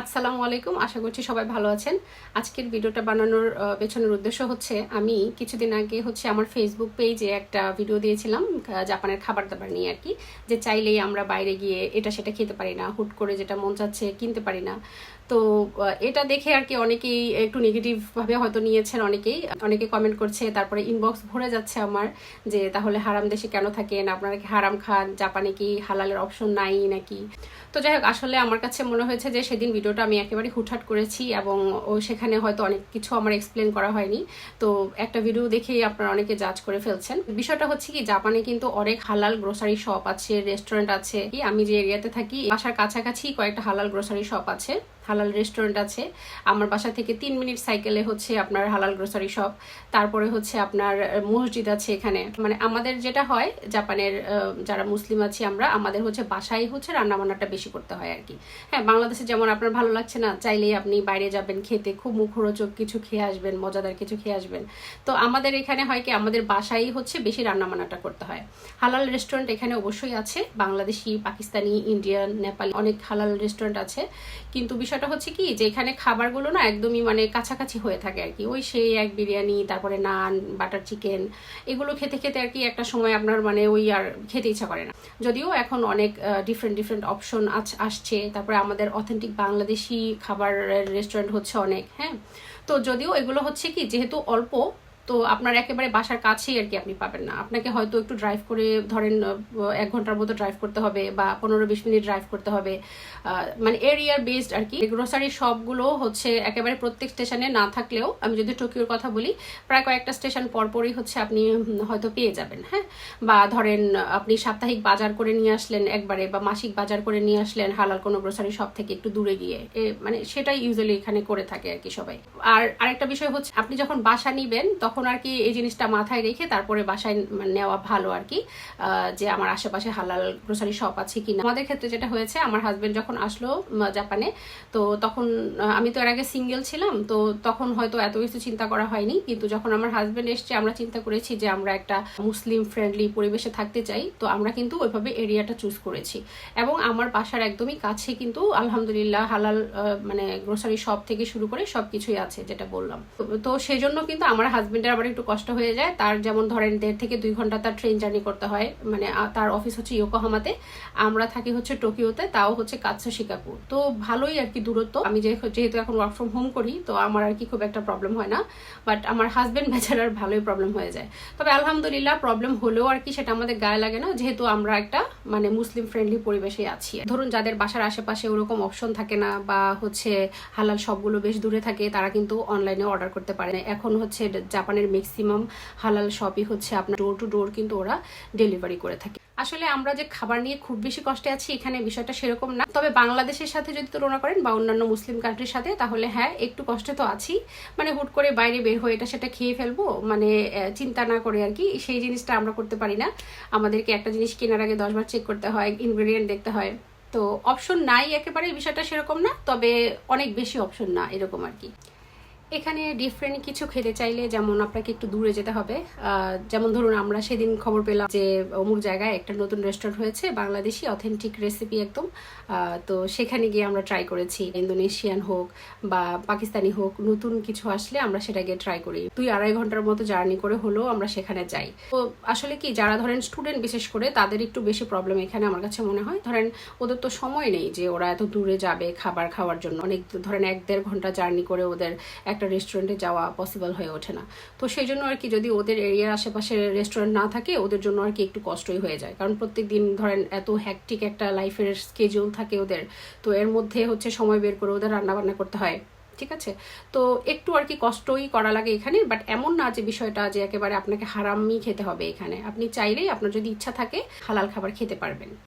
আসসালামু আলাইকুম, আশা করছি সবাই ভালো আছেন। আজকের ভিডিওটা বানানোর পেছনের উদ্দেশ্য হচ্ছে আমি কিছুদিন আগে হচ্ছে আমার ফেসবুক পেজে একটা ভিডিও দিয়েছিলাম জাপানের খাবার দাবার নিয়ে আর কি, যে চাইলেই আমরা বাইরে গিয়ে এটা সেটা খেতে পারি না, হুট করে যেটা মন চাচ্ছে কিনতে পারি না। তো এটা দেখে আর কি অনেকেই একটু নেগেটিভ ভাবে হয়তো নিয়েছেন অনেকেই। অনেকে কমেন্ট করছে, তারপরে ইনবক্স ভরে যাচ্ছে আমার যে, তাহলে হারাম দেশে কেন থাকেন? আপনারা কি হারাম খান? জাপানে কি হালালের অপশন নাই নাকি? তো যাই হোক, আসলে আমার কাছে মনে হয়েছে যে, সেদিন ভিডিওটা আমি একেবারে হুটহাট করেছি এবং ও সেখানে হয়তো অনেক কিছু আমার এক্সপ্লেন করা হয়নি। তো একটা ভিডিও দেখেই আপনারা অনেকে জাজ করে ফেলছেন। বিষয়টা হচ্ছে কি, জাপানে কিন্তু অনেক হালাল গ্রোসারি শপ আছে রেস্টুরেন্ট আছে। আমি যে এরিয়াতে থাকি, বাসার কাছাকাছি কয়েকটা হালাল গ্রোসারি শপ আছে। হালাল রেস্টুরেন্ট আছে। আমার বাসা থেকে তিন মিনিট সাইকেলে হচ্ছে আপনার হালাল গ্রোসারি শপ তারপরে হচ্ছে আপনার মসজিদ আছে এখানে। মানে আমাদের যেটা হয়, জাপানের যারা মুসলিম আছি আমরা, আমাদের হচ্ছে বাসায় হচ্ছে রান্না বান্নাটা বেশি করতে হয় আর কি। হ্যাঁ বাংলাদেশে যেমন আপনার ভালো লাগছে না, চাইলেই আপনি বাইরে যাবেন খেতে, খুব মুখরোচক কিছু খেয়ে আসবেন, মজাদার কিছু খেয়ে আসবেন। তো আমাদের এখানে হয় কি, আমাদের বাসায় হচ্ছে বেশি রান্নাবান্নাটা করতে হয়। হালাল রেস্টুরেন্ট এখানে অবশ্যই আছে। বাংলাদেশি, পাকিস্তানি, ইন্ডিয়ান, নেপালি অনেক হালাল রেস্টুরেন্ট আছে। কিন্তু বিষয়টা হচ্ছে কি, যে এখানে খাবারগুলো না একদমই মানে কাছাকাছি হয়ে থাকে আর কি। ওই সেই এক বিরিয়ানি, তারপরে নান, বাটার চিকেন, এগুলো খেতে খেতে আর কি একটা সময় আপনার মানে ওই আর খেতে ইচ্ছা করে না। যদিও এখন অনেক ডিফারেন্ট ডিফারেন্ট অপশন আসছে। তারপরে আমাদের অথেন্টিক বাংলাদেশি খাবারের রেস্টুরেন্ট হচ্ছে অনেক হ্যাঁ? তো যদিও এগুলো হচ্ছে কি, যেহেতু অল্প তো আপনার একেবারে বাসার কাছেই আর কি আপনি পাবেন না। আপনাকে হয়তো একটু ড্রাইভ করে ধরেন এক ঘণ্টার মতো ড্রাইভ করতে হবে বা পনেরো বিশ মিনিট ড্রাইভ করতে হবে। মানে এরিয়ার বেসড আর কি। গ্রোসারি শপগুলো হচ্ছে একেবারে প্রত্যেক স্টেশনে না থাকলেও, আমি যদি টোকিওর কথা বলি, প্রায় কয়েকটা স্টেশন পরপরই হচ্ছে আপনি হয়তো পেয়ে যাবেন হ্যাঁ? বা ধরেন, আপনি সাপ্তাহিক বাজার করে নিয়ে আসলেন একবারে বা মাসিক বাজার করে নিয়ে আসলেন হালাল কোনো গ্রোসারি শপ থেকে একটু দূরে গিয়ে। মানে সেটাই ইউজুয়ালি এখানে করে থাকে আর কি সবাই। আর আরেকটা বিষয় হচ্ছে, আপনি যখন বাসা নিবেন, তখন আর কি এই জিনিসটা মাথায় রেখে তারপরে বাসায় নেওয়া ভালো আর কি যে আমার আশেপাশে হালাল গ্রোসারি শপ আছে কিনা। আমাদের ক্ষেত্রে যেটা হয়েছে, আমার হাজবেন্ড যখন আসলো জাপানে, তো তখন আমি তো এর আগে সিঙ্গেল ছিলাম, তো তখন হয়তো এত কিছু চিন্তা করা হয়নি। কিন্তু যখন আমার হাজবেন্ড এসছে, আমরা চিন্তা করেছি যে আমরা একটা মুসলিম ফ্রেন্ডলি পরিবেশে থাকতে চাই, তো আমরা কিন্তু ওইভাবে এরিয়াটা চুজ করেছি। এবং আমার বাসার একদমই কাছে কিন্তু আলহামদুলিল্লাহ হালাল মানে গ্রোসারি শপ থেকে শুরু করে সবকিছুই আছে, যেটা বললাম। তো- সেই জন্য কিন্তু আমার হাজবেন্ডের আবার একটু কষ্ট হয়ে যায়। তার যেমন ধরেন দেড় থেকে দুই ঘণ্টা তার ট্রেন জার্নি করতে হয়। মানে তার অফিস হচ্ছে ইয়োকোহামাতে, আমরা থাকি হচ্ছে টোকিওতে, তাও হচ্ছে কাছে শিকাপুর তো ভালোই আর কি দূরত্ব। আমি যেহেতু এখন ওয়ার্ক ফ্রম হোম করি, তো আমার আর কি খুব একটা প্রবলেম হয় না। বাট আমার হাজবেন্ড বেচারার ভালোই প্রবলেম হয়ে যায়। তবে আলহামদুলিল্লাহ প্রবলেম হলেও আর কি সেটা আমাদের গায়ে লাগে না। যেহেতু আমরা একটা মানে মুসলিম ফ্রেন্ডলি পরিবেশে আছি। ধরুন যাদের বাসার আশেপাশে ওরকম অপশন থাকে না বা হচ্ছে হালাল সবগুলো বেশ দূরে থাকে, তারা কিন্তু অনলাইনে অর্ডার করতে পারে এখন হচ্ছে জাপানের ম্যাক্সিমাম হালাল শপই হচ্ছে আপনার ডোর টু ডোর কিন্তু ওরা ডেলিভারি করে থাকে। আসলে আমরা যে খাবার নিয়ে খুব বেশি কষ্টে আছি এখানে বিষয়টা সেরকম না। তবে বাংলাদেশের সাথে যদি তুলনা করেন বা অন্যান্য মুসলিম কান্ট্রির সাথে, তাহলে হ্যাঁ একটু কষ্টে তো আছি। মানে হুট করে বাইরে বের হয়ে এটা সেটা খেয়ে ফেলব মানে চিন্তা না করে আর কি। সেই জিনিসটা আমরা করতে পারি না। আমাদেরকে একটা জিনিস কেনার আগে দশবার চেক করতে হয় ইনগ্রেডিয়েন্ট দেখতে হয়। তো অপশন নাই একেবারে, বিষয়টা সেরকম না। তবে অনেক বেশি অপশন না, এরকম আর কি। এখানে ডিফারেন্ট কিছু খেতে চাইলে যেমন আপনাকে একটু দূরে যেতে হবে। যেমন ধরুন আমরা সেদিন খবর পেলাম যে অমুক জায়গায় একটা নতুন রেস্টুরেন্ট হয়েছে, বাংলাদেশি অথেন্টিক রেসিপি একদম। তো সেখানে গিয়ে আমরা ট্রাই করেছি, ইন্দোনেশিয়ান হোক বা পাকিস্তানি হোক, নতুন কিছু আসলে আমরা সেটা গিয়ে ট্রাই করি। দুই আড়াই ঘণ্টার মতো জার্নি করে হলেও আমরা সেখানে যাই। তো আসলে কি, যারা ধরেন স্টুডেন্ট বিশেষ করে, তাদের একটু বেশি প্রবলেম এখানে আমার কাছে মনে হয়। ধরেন ওদের তো সময় নেই যে ওরা এত দূরে যাবে খাবার খাওয়ার জন্য। অনেক ধরেন এক দেড় ঘণ্টা জার্নি করে ওদের একটা রেস্টুরেন্টে যাওয়া পসিবল হয়ে ওঠে না। তো সেই জন্য আর কি যদি ওদের এরিয়ার আশেপাশে রেস্টুরেন্ট না থাকে, ওদের জন্য আর কি একটু কষ্টই হয়ে যায়। কারণ প্রত্যেক দিন ধরেন এত হ্যাকটিক একটা লাইফের স্কেজুল থাকে ওদের। তো এর মধ্যে হচ্ছে সময় বের করে ওদের রান্না বান্না করতে হয়, ঠিক আছে? তো একটু আর কি কষ্টই করা লাগে এখানে বাট এমন না যে বিষয়টা যে একেবারে আপনাকে হারামই খেতে হবে এখানে। আপনি চাইলেই আপনার যদি ইচ্ছা থাকে, হালাল খাবার খেতে পারবেন।